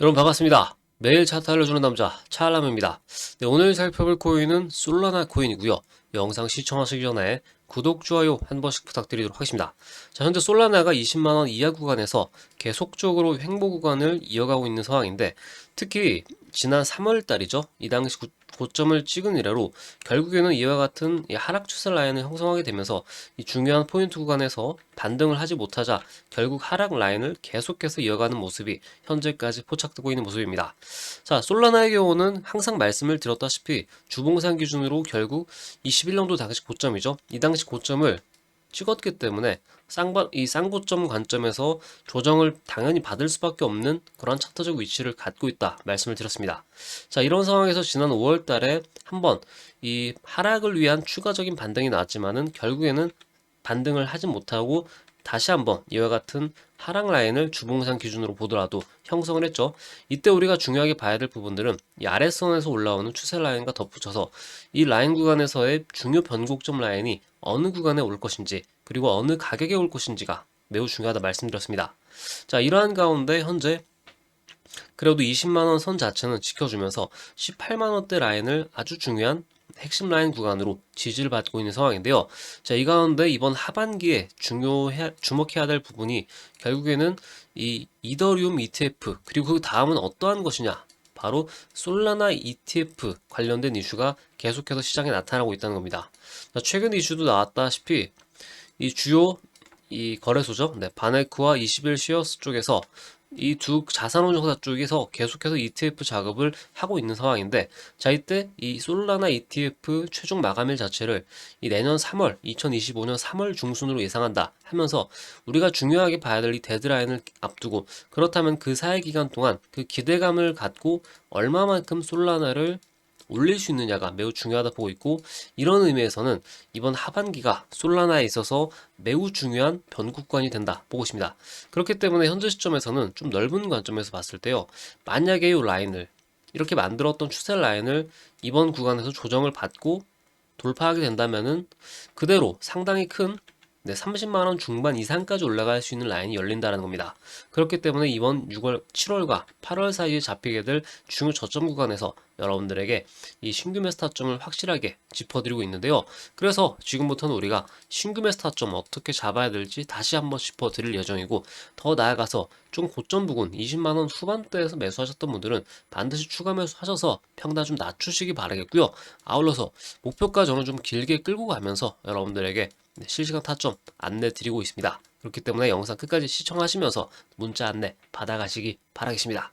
여러분 반갑습니다. 매일 차트 알려주는 남자 차알람입니다. 네, 오늘 살펴볼 코인은 솔라나 코인이고요. 영상 시청하시기 전에 구독, 좋아요 한 번씩 부탁드리도록 하겠습니다. 자, 현재 솔라나가 20만원 이하 구간에서 계속적으로 횡보 구간을 이어가고 있는 상황인데 특히 지난 3월 달이죠. 이 당시 구- 고점을 찍은 이래로 결국에는 이와 같은 이 하락 추세 라인을 형성하게 되면서 이 중요한 포인트 구간에서 반등을 하지 못하자 결국 하락 라인을 계속해서 이어가는 모습이 현재까지 포착되고 있는 모습입니다. 자, 솔라나의 경우는 항상 말씀을 드렸다시피 주봉상 기준으로 결국 21년도 당시 고점이죠. 이 당시 고점을 찍었기 때문에 쌍바, 이 쌍고점 관점에서 조정을 당연히 받을 수밖에 없는 그런 차트적 위치를 갖고 있다 말씀을 드렸습니다. 자, 이런 상황에서 지난 5월 달에 한번 이 하락을 위한 추가적인 반등이 나왔지만은 결국에는 반등을 하지 못하고 다시 한번 이와 같은 하락 라인을 주봉상 기준으로 보더라도 형성을 했죠. 이때 우리가 중요하게 봐야 될 부분들은 이 아래선에서 올라오는 추세 라인과 덧붙여서 이 라인 구간에서의 중요 변곡점 라인이 어느 구간에 올 것인지 그리고 어느 가격에 올 것인지가 매우 중요하다 말씀드렸습니다. 자, 이러한 가운데 현재 그래도 20만원 선 자체는 지켜주면서 18만원대 라인을 아주 중요한 핵심 라인 구간으로 지지를 받고 있는 상황인데요. 자, 이 가운데 이번 하반기에 중요해, 주목해야 될 부분이 결국에는 이 이더리움 ETF 그리고 그 다음은 어떠한 것이냐 바로 솔라나 ETF 관련된 이슈가 계속해서 시장에 나타나고 있다는 겁니다. 자, 최근 이슈도 나왔다시피 이 주요 이 거래소죠. 네, 바네크와 21 시어스 쪽에서 이 두 자산운용사 쪽에서 계속해서 ETF 작업을 하고 있는 상황인데 자 이때 이 솔라나 ETF 최종 마감일 자체를 이 내년 3월 2025년 3월 중순으로 예상한다 하면서 우리가 중요하게 봐야 될 이 데드라인을 앞두고 그렇다면 그 사이 기간 동안 그 기대감을 갖고 얼마만큼 솔라나를 올릴 수 있느냐가 매우 중요하다 보고 있고 이런 의미에서는 이번 하반기가 솔라나에 있어서 매우 중요한 변곡관이 된다 보고 있습니다. 그렇기 때문에 현재 시점에서는 좀 넓은 관점에서 봤을 때요. 만약에 이 라인을 이렇게 만들었던 추세 라인을 이번 구간에서 조정을 받고 돌파하게 된다면은 그대로 상당히 큰 네, 30만 원 중반 이상까지 올라갈 수 있는 라인이 열린다는 겁니다. 그렇기 때문에 이번 6월, 7월과 8월 사이에 잡히게 될 중요 저점 구간에서 여러분들에게 이 신규 매 스타점을 확실하게 짚어드리고 있는데요. 그래서 지금부터는 우리가 신규 매 스타점 어떻게 잡아야 될지 다시 한번 짚어드릴 예정이고 더 나아가서 좀 고점 부근 20만원 후반대에서 매수하셨던 분들은 반드시 추가 매수하셔서 평단 좀 낮추시기 바라겠고요. 아울러서 목표가 저는 좀 길게 끌고 가면서 여러분들에게 네, 실시간 타점 안내 드리고 있습니다. 그렇기 때문에 영상 끝까지 시청하시면서 문자 안내 받아가시기 바라겠습니다.